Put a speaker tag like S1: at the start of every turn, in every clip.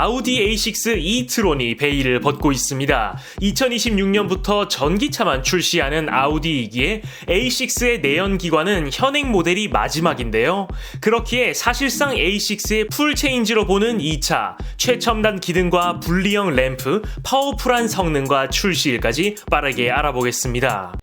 S1: 아우디 A6 e-트론이 베일을 벗고 있습니다. 2026년부터 전기차만 출시하는 아우디이기에 A6의 내연 기관은 현행 모델이 마지막인데요. 그렇기에 사실상 A6의 풀 체인지로 보는 이 차, 최첨단 기능과 분리형 램프, 파워풀한 성능과 출시일까지 빠르게 알아보겠습니다.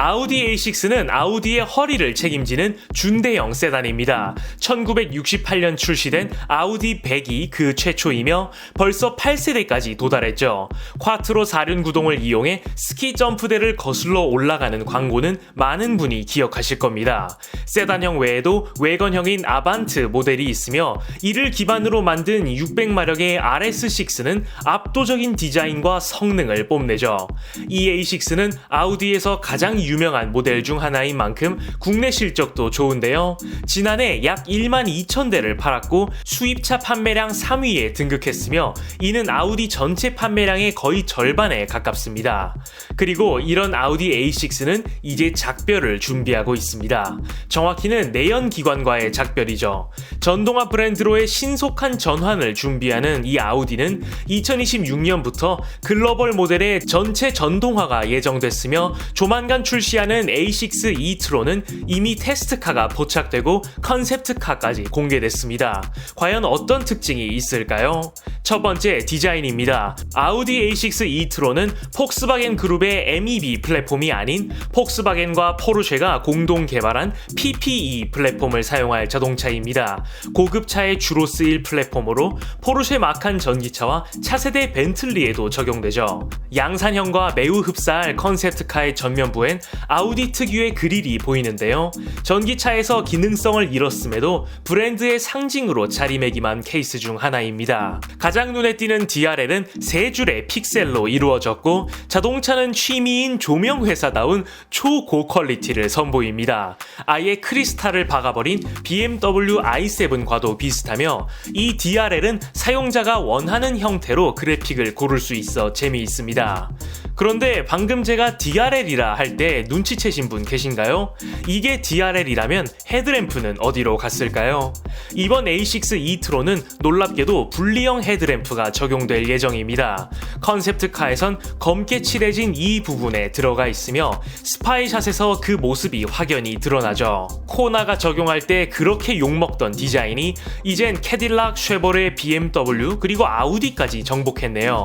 S1: 아우디 A6는 아우디의 허리를 책임지는 준대형 세단입니다. 1968년 출시된 아우디 100이 그 최초이며 벌써 8세대까지 도달했죠. 콰트로 4륜 구동을 이용해 스키 점프대를 거슬러 올라가는 광고는 많은 분이 기억하실 겁니다. 세단형 외에도 외건형인 아반트 모델이 있으며 이를 기반으로 만든 600마력의 RS6는 압도적인 디자인과 성능을 뽐내죠. 이 A6는 아우디에서 가장 유명한 모델 중 하나인 만큼 국내 실적도 좋은데요. 지난해 약 1만 2천 대를 팔았고 수입차 판매량 3위에 등극했으며 이는 아우디 전체 판매량의 거의 절반에 가깝습니다. 그리고 이런 아우디 A6는 이제 작별을 준비하고 있습니다. 정확히는 내연 기관과의 작별이죠. 전동화 브랜드로의 신속한 전환을 준비하는 이 아우디는 2026년부터 글로벌 모델의 전체 전동화가 예정됐으며 조만간 출 출시하는 A6 e-트론은 이미 테스트카가 포착되고 컨셉트카까지 공개됐습니다. 과연 어떤 특징이 있을까요? 첫 번째 디자인입니다. 아우디 A6 e-트론은 폭스바겐 그룹의 MEB 플랫폼이 아닌 폭스바겐과 포르쉐가 공동 개발한 PPE 플랫폼을 사용할 자동차입니다. 고급차에 주로 쓰일 플랫폼으로 포르쉐 마칸 전기차와 차세대 벤틀리에도 적용되죠. 양산형과 매우 흡사할 컨셉트카의 전면부엔 아우디 특유의 그릴이 보이는데요. 전기차에서 기능성을 잃었음에도 브랜드의 상징으로 자리매김한 케이스 중 하나입니다. 가장 눈에 띄는 DRL은 세 줄의 픽셀로 이루어졌고 자동차는 취미인 조명 회사다운 초고 퀄리티를 선보입니다. 아예 크리스탈을 박아버린 BMW i7과도 비슷하며 이 DRL은 사용자가 원하는 형태로 그래픽을 고를 수 있어 재미있습니다. 그런데 방금 제가 DRL이라 할 때 눈치채신 분 계신가요? 이게 DRL이라면 헤드램프는 어디로 갔을까요? 이번 A6 e-트론은 놀랍게도 분리형 헤드램프가 적용될 예정입니다. 컨셉트카에선 검게 칠해진 이 부분에 들어가 있으며 스파이샷에서 그 모습이 확연히 드러나죠. 코나가 적용할 때 그렇게 욕먹던 디자인이 이젠 캐딜락, 쉐보레, BMW 그리고 아우디까지 정복했네요.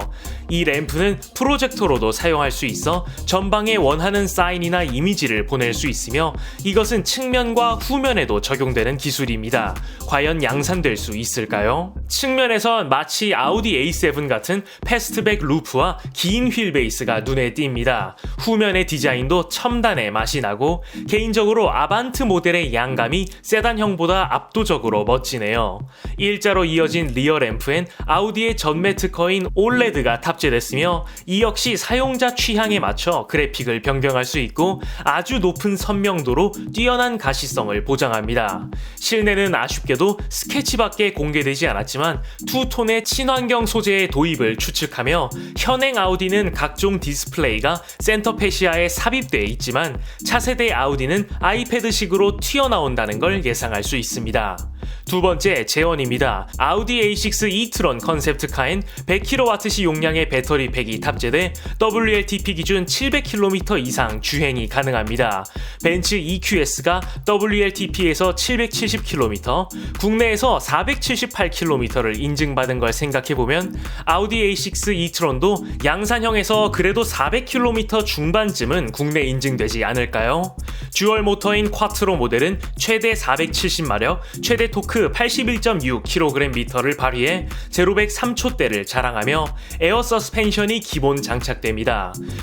S1: 이 램프는 프로젝터로도 사용할 수 있어 전방에 원하는 사인이나 이미지를 보낼 수 있으며 이것은 측면과 후면에도 적용되는 기술입니다. 과연 양산될 수 있을까요? 측면에선 마치 아우디 A7 같은 패스트백 루프와 긴 휠 베이스가 눈에 띕니다. 후면의 디자인도 첨단의 맛이 나고 개인적으로 아반트 모델의 양감이 세단형보다 압도적으로 멋지네요. 일자로 이어진 리어 램프엔 아우디의 전매 특허인 올레드가 탑재됐으며 이 역시 사용 자 취향에 맞춰 그래픽을 변경할 수 있고 아주 높은 선명도로 뛰어난 가시성을 보장합니다. 실내는 아쉽게도 스케치밖에 공개되지 않았지만 투톤의 친환경 소재의 도입을 추측하며 현행 아우디는 각종 디스플레이가 센터페시아에 삽입되어 있지만 차세대 아우디는 아이패드식으로 튀어나온다는 걸 예상할 수 있습니다. 두 번째 재원입니다. 아우디 A6 e-트론 컨셉트카엔 100kWh 용량의 배터리 팩이 탑재돼 WLTP 기준 700km 이상 주행이 가능합니다. 벤츠 EQS가 WLTP에서 770km, 국내에서 478km를 인증받은 걸 생각해보면 아우디 A6 e-트론도 양산형에서 그래도 400km 중반쯤은 국내 인증되지 않을까요? 듀얼 모터인 쿼트로 모델은 최대 470마력, 최대 토크 81.6kgm를 발휘해 제로백 3초대를 자랑하며 에어 서스펜션이 기본 장착됩니다.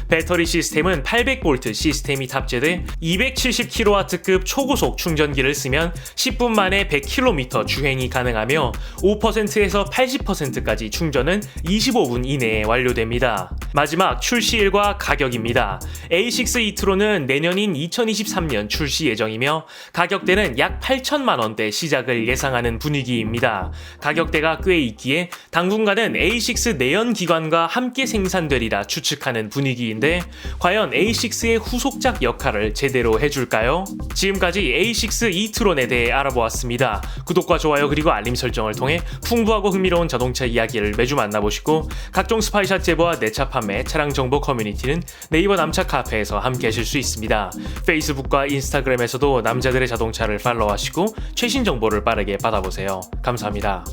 S1: 배터리 시스템은 800V 시스템이 탑재돼 270kW급 초고속 충전기를 쓰면 10분 만에 100km 주행이 가능하며 5%에서 80%까지 충전은 25분 이내에 완료됩니다. 마지막 출시일과 가격입니다. 있습니다. A6 e-tron은 내년인 2023년 출시 예정이며 가격대는 약 8천만 원대 시작을 예상하는 분위기입니다. 가격대가 꽤 있기에 당분간은 A6 내연 기관과 함께 생산되리라 추측 하는 분위기인데 과연 A6의 후속작 역할을 제대로 해줄까요? 지금까지 A6 e-tron에 대해 알아보았습니다. 구독과 좋아요 그리고 알림 설정을 통해 풍부하고 흥미로운 자동차 이야기를 매주 만나보시고 각종 스파이샷 제보와 내차 판매, 차량 정보 커뮤니티는 네이버 남차 카페에서 함께 하실 수 있습니다. 페이스북과 인스타그램에서도 남자들의 자동차를 팔로우하시고 최신 정보를 빠르게 받아보세요. 감사합니다.